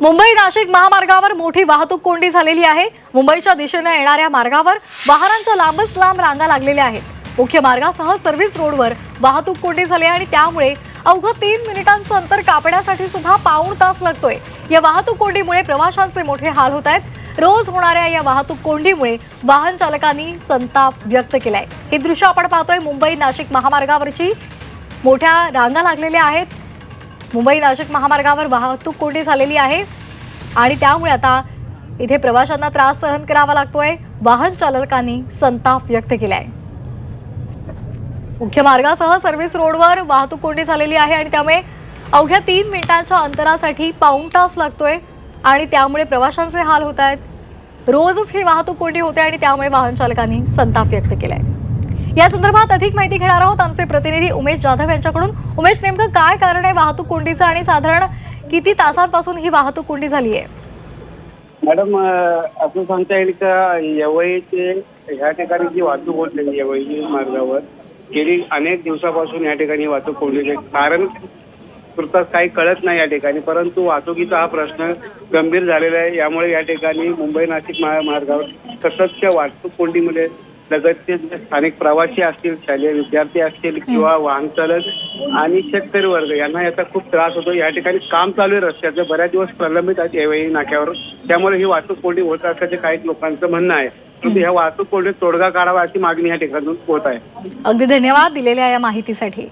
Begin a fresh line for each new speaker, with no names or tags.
मुंबई नाशिक महामार्गावर मोठी वाहतूक कोंडी झालेली आहे. मुंबईच्या दिशेने येणाऱ्या मार्गावर वाहनांच्या लांबच लांब रांगा लागलेल्या आहेत. मुख्य मार्गासह सर्व्हिस रोडवर वाहतूक कोंडी झाली आहे आणि त्यामुळे अवघं तीन मिनिटांचं अंतर कापण्यासाठी सुद्धा पाऊण तास लागतोय. या वाहतूक कोंडीमुळे प्रवाशांचे मोठे हाल होत आहेत. रोज होणाऱ्या या वाहतूक कोंडीमुळे वाहन चालकांनी संताप व्यक्त केलाय. हे दृश्य आपण पाहतोय मुंबई नाशिक महामार्गावरची. मोठ्या रांगा लागलेल्या आहेत. मुंबई नाशिक महामार्गावर वाहतूक कोंडी झालेली आहे आणि त्यामुळे आता इथे प्रवाशांना त्रास सहन करावा लागतोय. वाहन चालकांनी संताप व्यक्त केलाय. मुख्य मार्गासह सर्व्हिस रोडवर वाहतूक कोंडी झालेली आहे आणि त्यामुळे अवघ्या तीन मिनिटांच्या अंतरासाठी पाऊण तास लागतोय आणि त्यामुळे प्रवाशांचे हाल होत आहेत. रोजच ही वाहतूक कोंडी होते आणि त्यामुळे वाहन चालकांनी संताप व्यक्त केलाय. या संदर्भात अधिक माहिती घेणार आहोत आमचे प्रतिनिधी उमेश जाधव यांच्याकडून. उमेश नेमकं काय कारण आहे वाहतूक कोंडीचं आणि साधारण किती तासांपासून ही वाहतूक कोंडी झाली आहे?
मॅडम असं सांगता येईल का यावेळी ते ह्या ठिकाणी जी वाहतूक होत आहे यावेळी मार्गावर गेली अनेक दिवसापासून या ठिकाणी वाहतूक कोंडीचे कारण तुर्तास काही कळत नाही या ठिकाणी परंतु वाहतुकीचा हा प्रश्न गंभीर झालेला आहे. यामुळे या ठिकाणी मुंबई नाशिक महामार्गावर सततच्या वाहतूक कोंडीमध्ये लगतचे जे स्थानिक प्रवासी असतील शालेय विद्यार्थी असतील किंवा वाहन चालक आणि शेतकरी वर्ग यांना याचा खूप त्रास होतो. या ठिकाणी काम चालू आहे रस्त्याचं. बऱ्याच दिवस प्रलंबित आहेत यावेळी नाक्यावर. त्यामुळे ही वाहतूक कोंडी होत असल्याचे काही लोकांचं म्हणणं आहे. परंतु ह्या वाहतूक कोंडीत तोडगा काढावा अशी मागणी या ठिकाणून होत आहे.
अगदी धन्यवाद दिलेल्या या माहितीसाठी.